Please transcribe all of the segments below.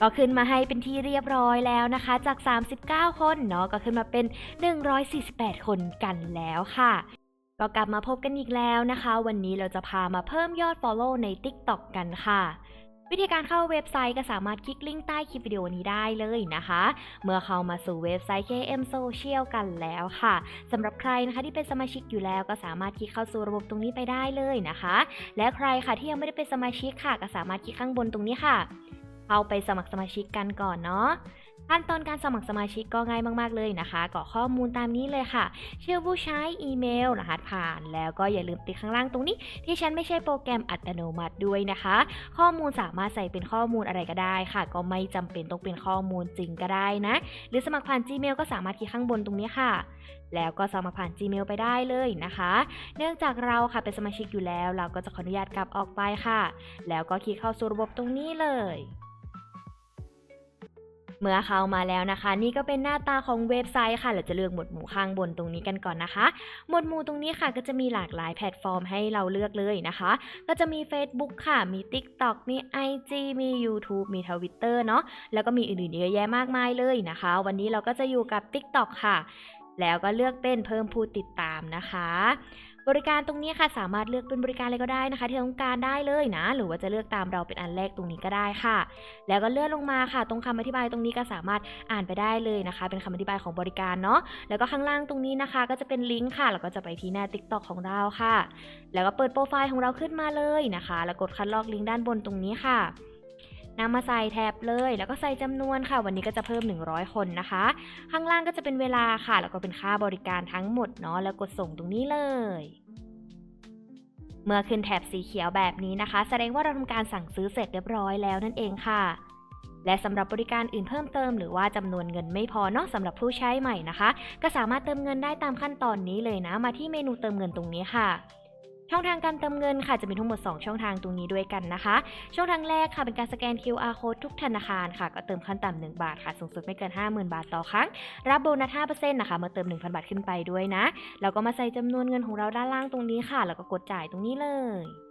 ก็ขึ้นมาให้เป็นที่เรียบร้อยแล้วนะคะ จาก 39 คนเนาะก็ขึ้นมาเป็น 148 คนกันแล้วค่ะ ก็กลับมาพบกันอีกแล้วนะคะ วันนี้เราจะพามาเพิ่มยอด Follow ใน TikTok กันค่ะวิธีการเข้าเว็บไซต์ก็สามารถคลิกลิงก์ใต้คลิปวิดีโอนี้ได้เลยนะคะ เมื่อเข้ามาสู่เว็บไซต์ KM Social กันแล้วค่ะสำหรับใครนะคะที่เป็นสมาชิกอยู่แล้วก็สามารถคลิกเข้าสู่ระบบตรงนี้ไปได้เลยนะคะ และใครค่ะที่ยังไม่ได้เป็นสมาชิกค่ะ ก็สามารถคลิกข้างบนตรงนี้ค่ะ เข้าไปสมัครสมาชิกกันก่อนเนาะขั้นตอนการสมัครสมาชิกก็ง่ายมาก ๆ เลยนะคะกรอกข้อมูลตามนี้เลยค่ะ ชื่อผู้ใช้อีเมล รหัสผ่าน แล้วก็อย่าลืมติดข้างล่างตรงนี้ ที่ฉันไม่ใช่โปรแกรมอัตโนมัติด้วยนะคะ ข้อมูลสามารถใส่เป็นข้อมูลอะไรก็ได้ค่ะ ก็ไม่จำเป็นต้องเป็นข้อมูลจริงก็ได้นะ หรือสมัครผ่าน Gmail ก็สามารถคลิกข้างบนตรงนี้ค่ะ แล้วก็สมัครผ่าน Gmail ไปได้เลยนะคะ เนื่องจากเราค่ะเป็นสมาชิกอยู่แล้ว เราก็จะขออนุญาตกลับออกไปค่ะ แล้วก็คลิกเข้าสู่ระบบตรงนี้เลย เมื่อเข้ามาแล้วนะคะ นี่ก็เป็นหน้าตาของเว็บไซต์ค่ะเราจะเลือกหมวดหมู่ข้างบนตรงนี้กันก่อนนะคะ หมวดหมู่ตรงนี้ค่ะก็จะมีหลากหลายแพลตฟอร์มให้เราเลือกเลยนะคะ ก็จะมี Facebook ค่ะ มี TikTok มี IG มี YouTube มี Twitter เนาะแล้วก็มีอื่นๆเยอะแยะมากมายเลยนะคะ วันนี้เราก็จะอยู่กับ TikTok ค่ะ แล้วก็เลือกเป็นเพิ่มผู้ติดตามนะคะ บริการตรงนี้ค่ะสามารถเลือกเป็นบริการอะไรก็ได้นะคะ ที่ต้องการได้เลยนะ หรือว่าจะเลือกตามเราเป็นอันแรกตรงนี้ก็ได้ค่ะ แล้วก็เลื่อนลงมาค่ะ ตรงคำอธิบายตรงนี้ก็สามารถอ่านไปได้เลยนะคะ เป็นคำอธิบายของบริการเนาะแล้วก็ข้างล่างตรงนี้นะคะ ก็จะเป็นลิงก์ค่ะแล้วก็จะไปที่หน้า TikTok ของเราค่ะ แล้วก็เปิดโปรไฟล์ของเราขึ้นมาเลยนะคะ แล้วกดคัดลอกลิงก์ด้านบนตรงนี้ค่ะ นำมาใส่แท็บเลย แล้วก็ใส่จำนวนค่ะ วันนี้ก็จะเพิ่ม 100 คนนะคะ ข้างล่างก็จะเป็นเวลาค่ะ แล้วก็เป็นค่าบริการทั้งหมดเนาะแล้วกดส่งตรงนี้เลยเมื่อขึ้นแถบสีเขียวแบบนี้นะคะ แสดงว่าเราทำการสั่งซื้อเสร็จเรียบร้อยแล้วนั่นเองค่ะ และสำหรับบริการอื่นเพิ่มเติม หรือว่าจำนวนเงินไม่พอเนาะสำหรับผู้ใช้ใหม่นะคะ ก็สามารถเติมเงินได้ตามขั้นตอนนี้เลยนะ มาที่เมนูเติมเงินตรงนี้ค่ะ ช่องทางการเติมเงินค่ะจะมีทั้งหมด 2 ช่องทางตรงนี้ด้วยกันนะคะ ช่องทางแรกค่ะเป็นการสแกน QR code ทุกธนาคารค่ะ ก็เติมขั้นต่ำ1บาทค่ะสูงสุดไม่เกิน 50,000 บาทต่อครั้ง รับโบนัส5%นะคะเมื่อเติม 1,000 บาทขึ้นไปด้วยนะ แล้วก็มาใส่จำนวนเงินของเราด้านล่างตรงนี้ค่ะ แล้วก็กดจ่ายตรงนี้เลย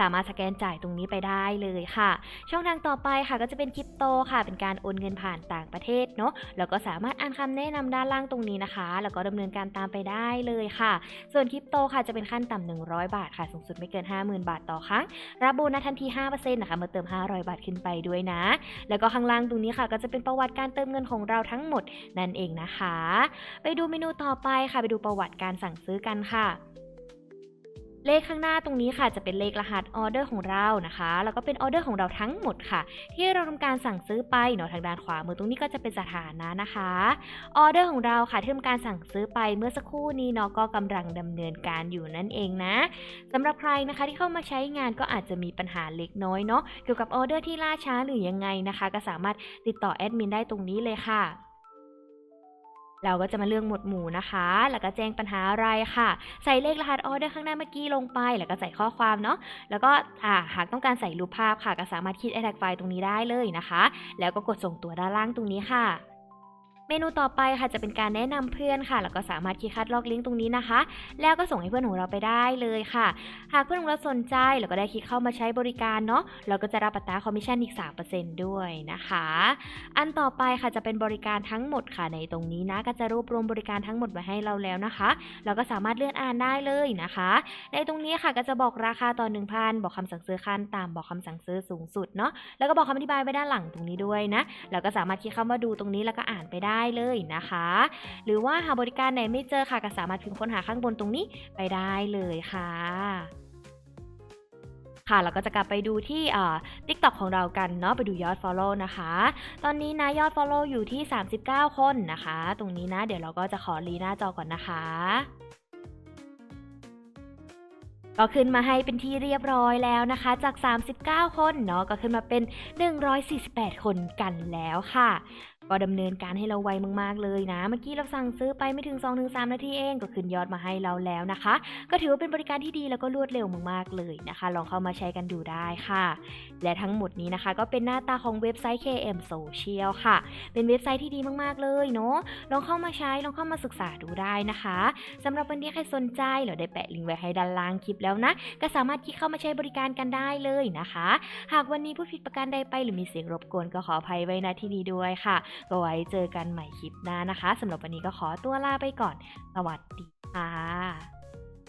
สามารถสแกนจ่ายตรงนี้ไปได้เลยค่ะ ช่องทางต่อไปค่ะก็จะเป็นคริปโตค่ะ เป็นการโอนเงินผ่านต่างประเทศเนาะแล้วก็สามารถอ่านคำแนะนำด้านล่างตรงนี้นะคะ แล้วก็ดำเนินการตามไปได้เลยค่ะ ส่วนคริปโตค่ะจะเป็นขั้นต่ำ100 บาทค่ะสูงสุดไม่เกิน 50,000 บาทต่อครั้ง รับโบนัสทันที5%นะคะเมื่อเติม 500 บาทขึ้นไปด้วยนะ แล้วก็ข้างล่างตรงนี้ค่ะก็จะเป็นประวัติการเติมเงินของเราทั้งหมดนั่นเองนะคะ ไปดูเมนูต่อไปค่ะ ไปดูประวัติการสั่งซื้อกันค่ะ เลขข้างหน้าตรงนี้ค่ะจะเป็นเลขรหัสออเดอร์ของเรานะคะ แล้วก็เป็นออเดอร์ของเราทั้งหมดค่ะ ที่เราทำการสั่งซื้อไปเนาะทางด้านขวามือตรงนี้ก็จะเป็นสถานะนะคะออเดอร์ของเราค่ะที่ทำการสั่งซื้อไปเมื่อสักครู่นี้เนาะก็กำลังดำเนินการอยู่นั่นเองนะสำหรับใครนะคะที่เข้ามาใช้งานก็อาจจะมีปัญหาเล็กน้อยเนาะเกี่ยวกับออเดอร์ที่ล่าช้าหรือยังไงนะคะ ก็สามารถติดต่อแอดมินได้ตรงนี้เลยค่ะ เราก็จะมาเลือกหมวดหมู่นะคะ แล้วก็แจ้งปัญหาอะไรค่ะ ใส่เลขรหัสออเดอร์ข้างหน้าเมื่อกี้ลงไป แล้วก็ใส่ข้อความเนาะ แล้วก็หากต้องการใส่รูปภาพค่ะ ก็สามารถคิดแอ t แทกไฟล์ตรงนี้ได้เลยนะคะ แล้วก็กดส่งตัวด้านล่างตรงนี้ค่ะ เมนูต่อไปค่ะจะเป็นการแนะนำเพื่อนค่ะ แล้วก็สามารถคลิกคัดลอกลิงก์ตรงนี้นะคะ แล้วก็ส่งให้เพื่อนของเราไปได้เลยค่ะ หากเพื่อนของเราสนใจแล้วก็ได้คลิกเข้ามาใช้บริการเนาะเราก็จะรับอัตราคอมมิชชั่นอีก 3%ด้วยนะคะ อันต่อไปค่ะจะเป็นบริการทั้งหมดค่ะในตรงนี้นะก็จะรวบรวมบริการทั้งหมดไว้ให้เราแล้วนะคะ เราก็สามารถเลื่อนอ่านได้เลยนะคะ ในตรงนี้ค่ะก็จะบอกราคาต่อ1,000 บอกคำสั่งซื้อขั้นต่ำบอกคำสั่งซื้อสูงสุดเนาะแล้วก็บอกคำอธิบายไว้ด้านหลังตรงนี้ด้วยนะแล้วก็สามารถคลิกเข้ามาดูตรงนี้แล้วก็อ่านไปได้ได้เลยนะคะ หรือว่าหาบริการไหนไม่เจอค่ะก็สามารถพิมพ์ค้นหาข้างบนตรงนี้ไปได้เลยค่ะค่ะเราก็จะกลับไปดูที่เอ่อ TikTok ของเรากันเนาะไปดูยอด Follow นะคะ ตอนนี้นะยอด Follow อยู่ที่ 39 คนนะคะ ตรงนี้นะ เดี๋ยวเราก็จะขอรีหน้าจอก่อนนะคะก็ขึ้นมาให้เป็นที่เรียบร้อยแล้วนะคะ จาก 39 คนเนาะก็ขึ้นมาเป็น 148 คนกันแล้วค่ะ ก็ดำเนินการให้เราไวมากๆเลยนะ เมื่อกี้เราสั่งซื้อไปไม่ถึง 2-3 นาทีเองก็ขึ้นยอดมาให้เราแล้วนะคะ ก็ถือว่าเป็นบริการที่ดีแล้วก็รวดเร็วมากๆเลยนะคะ ลองเข้ามาใช้กันดูได้ค่ะ และทั้งหมดนี้นะคะ ก็เป็นหน้าตาของเว็บไซต์ KM Social ค่ะ เป็นเว็บไซต์ที่ดีมากๆเลยเนาะลองเข้ามาใช้ลองเข้ามาศึกษาดูได้นะคะสำหรับวันนี้ใครสนใจเราได้แปะลิงก์ไว้ให้ด้านล่างคลิปแล้วนะ ก็สามารถคลิกเข้ามาใช้บริการกันได้เลยนะคะ หากวันนี้ผู้ผิดประการใดไปหรือมีเสียงรบกวนก็ขออภัยไว้ณที่นี้ด้วยค่ะก็ไว้เจอกันใหม่คลิปหน้านะคะสำหรับวันนี้ก็ขอตัวลาไปก่อน สวัสดีค่ะ